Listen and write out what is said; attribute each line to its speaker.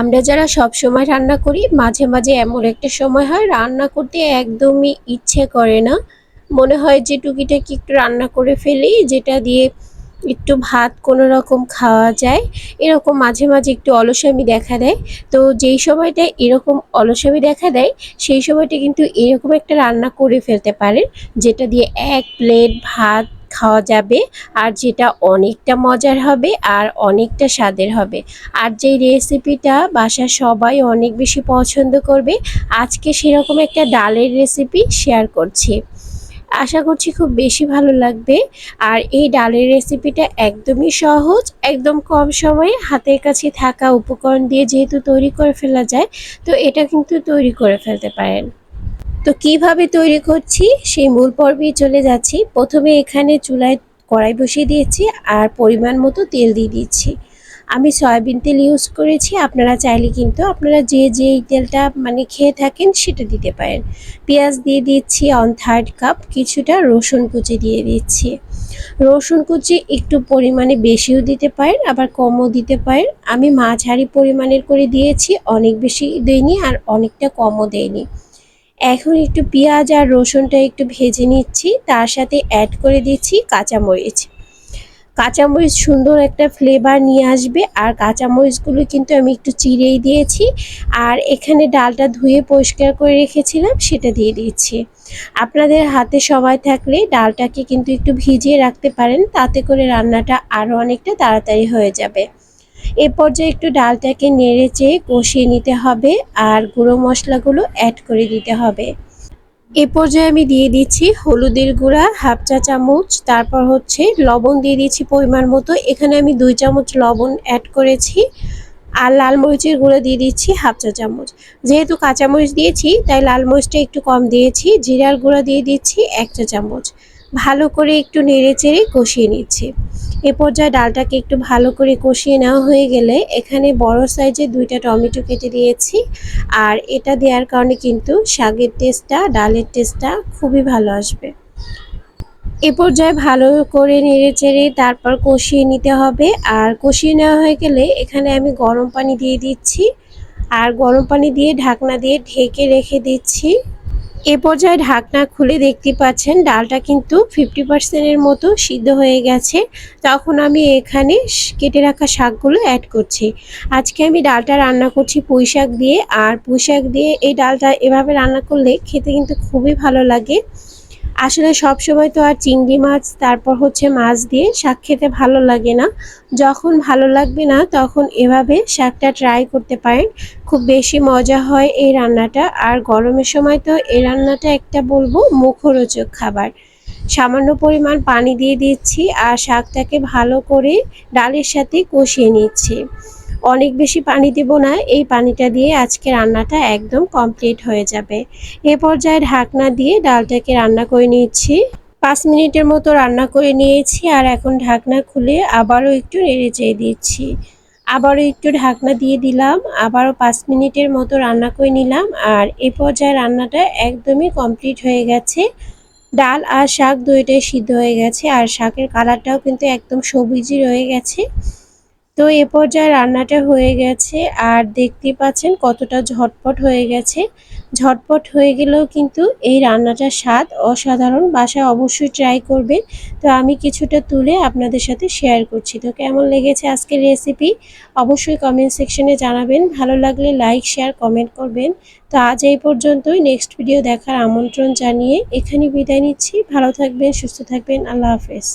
Speaker 1: আমরা যারা সব সময় রান্না করি, মাঝে মাঝে এমন একটা সময় হয়, রান্না করতে একদমই ইচ্ছে করে না। মনে হয় যে টুকিটাকি একটু রান্না করে ফেলি, যেটা দিয়ে একটু ভাত কোনো রকম খাওয়া যায়। এরকম মাঝে মাঝে একটু অলসামি দেখা দেয়। তো যেই সময়টা এরকম অলসামি দেখা দেয়, সেই সময়টা কিন্তু এরকম একটা রান্না করে ফেলতে পারেন, যেটা দিয়ে এক প্লেট ভাত খাওয়া যাবে আর যেটা অনেকটা মজার হবে আর অনেকটা স্বাদের হবে। আর যেই রেসিপিটা বাসার সবাই অনেক বেশি পছন্দ করবে, আজকে সেরকম একটা ডালের রেসিপি শেয়ার করছি। আশা করছি খুব বেশি ভালো লাগবে। আর এই ডালের রেসিপিটা একদমই সহজ, একদম কম সময়ে হাতের কাছে থাকা উপকরণ দিয়ে যেহেতু তৈরি করে ফেলা যায়, তো এটা কিন্তু তৈরি করে ফেলতে পারেন। তো কীভাবে তৈরি করছি সেই মূল পর্বেই চলে যাচ্ছি। প্রথমে এখানে চুলায় কড়াই বসিয়ে দিয়েছি আর পরিমাণ মতো তেল দিয়ে দিচ্ছি। আমি সয়াবিন তেল ইউজ করেছি, আপনারা চাইলে কিন্তু আপনারা যে যে তেলটা মানে খেয়ে থাকেন সেটা দিতে পারেন। পেঁয়াজ দিয়ে দিচ্ছি অন থার্ড কাপ কিছুটা রসুন কুচি দিয়ে দিচ্ছি। রসুন কুচি একটু পরিমাণে বেশিও দিতে পারেন, আবার কমও দিতে পারেন। আমি মাঝারি পরিমাণের করে দিয়েছি, অনেক বেশি দেইনি আর অনেকটা কমও দেয়নি এখন একটু পেঁয়াজ আর রসুনটা একটু ভেজে নিচ্ছি, তার সাথে অ্যাড করে দিচ্ছি কাঁচামরিচ। কাঁচামরিচ সুন্দর একটা ফ্লেভার নিয়ে আসবে, আর কাঁচামরিচগুলো কিন্তু আমি একটু চিড়েই দিয়েছি, আর এখানে ডালটা ধুয়ে পরিষ্কার করে রেখেছিলাম, সেটা দিয়ে দিচ্ছি। আপনাদের হাতে সময় থাকলে ডালটাকে কিন্তু একটু ভিজিয়ে রাখতে পারেন, তাতে করে রান্নাটা আরও অনেকটা তাড়াতাড়ি হয়ে যাবে। এ পর্যায়ে একটু ডালটাকে নেড়ে চেয়ে কষিয়ে নিতে হবে আর গুঁড়ো মশলাগুলো অ্যাড করে দিতে হবে। এ পর্যায়ে আমি দিয়ে দিচ্ছি হলুদের গুঁড়া, হাফ চা চামচ, তারপর হচ্ছে লবণ দিয়ে দিচ্ছি পরিমাণ মতো। এখানে আমি দুই চামচ লবণ অ্যাড করেছি আর লাল মরিচের গুঁড়ো দিয়ে দিচ্ছি হাফ চা চামচ। যেহেতু কাঁচামরিচ দিয়েছি, তাই লাল মরিচটা একটু কম দিয়েছি, জিরার গুঁড়ো দিয়ে দিচ্ছি এক চা চামচ। ভালো করে একটু নেড়ে চেড়ে কষিয়ে নিচ্ছি। এ পর্যায়ে ডালটাকে একটু ভালো করে কষিয়ে নেওয়া হয়ে গেলে এখানে বড় সাইজের দুইটা টমেটো কেটে দিয়েছি। আর এটা দেওয়ার কারণে কিন্তু শাকের টেস্টটা, ডালের টেস্টটা খুবই ভালো আসবে। এ পর্যায়ে ভালো করে নেড়ে চেড়ে তারপর কষিয়ে নিতে হবে। আর কষিয়ে নেওয়া হয়ে গেলে এখানে আমি গরম পানি দিয়ে দিচ্ছি। আর গরম পানি দিয়ে ঢাকনা দিয়ে ঢেকে রেখে দিচ্ছি। এ পর্যায়ে ঢাকনা খুলে দেখতে পাচ্ছেন ডালটা কিন্তু ফিফটি পার্সেন্টের মতো সিদ্ধ হয়ে গেছে। তখন আমি এখানে কেটে রাখা শাকগুলো অ্যাড করছি। আজকে আমি ডালটা রান্না করছি পুঁই শাক দিয়ে, আর পুঁই শাক দিয়ে এই ডালটা এভাবে রান্না করলে খেতে কিন্তু খুবই ভালো লাগে। আসলে সব সময় তো আর চিংড়ি মাছ, তারপর হচ্ছে মাছ দিয়ে শাক খেতে ভালো লাগে না। যখন ভালো লাগবে না, তখন এভাবে শাকটা ট্রাই করতে পারেন। খুব বেশি মজা হয় এই রান্নাটা। আর গরমের সময় তো এই রান্নাটা একটা বলব, মুখরোচক খাবার। সামান্য পরিমাণ পানি দিয়ে দিচ্ছি আর শাকটাকে ভালো করে ডালের সাথে কষিয়ে নিচ্ছি। অনেক বেশি পানি দেব না, এই পানিটা দিয়ে আজকে রান্নাটা একদম কমপ্লিট হয়ে যাবে। এ পর্যায়ে ঢাকনা দিয়ে ডালটাকে রান্না করে নিচ্ছি। পাঁচ মিনিটের মতো রান্না করে নিয়েছি আর এখন ঢাকনা খুলে আবারও একটু নেড়ে চেয়ে দিচ্ছি। আবারও একটু ঢাকনা দিয়ে দিলাম, আবারও পাঁচ মিনিটের মতো রান্না করে নিলাম আর এ পর্যায়ে রান্নাটা একদমই কমপ্লিট হয়ে গেছে। ডাল আর শাক দুইটাই সিদ্ধ হয়ে গেছে আর শাকের কালারটাও কিন্তু একদম সবুজই রয়ে গেছে। তো এ পর্যায়ে রান্নাটা হয়ে গেছে আর দেখতে পাচ্ছেন কতটা ঝটপট হয়ে গেছে। ঝটপট হয়ে গেলেও কিন্তু এই রান্নাটার স্বাদ অসাধারণ, বাসায় অবশ্যই ট্রাই করবেন। তো আমি কিছুটা তুলে আপনাদের সাথে শেয়ার করছি। তো কেমন লেগেছে আজকের রেসিপি অবশ্যই কমেন্ট সেকশনে জানাবেন। ভালো লাগলে লাইক শেয়ার কমেন্ট করবেন। তো আজ এই পর্যন্তই। নেক্সট ভিডিও দেখার আমন্ত্রণ জানিয়ে এখানে বিদায় নিচ্ছি। ভালো থাকবেন, সুস্থ থাকবেন। আল্লাহ হাফেজ।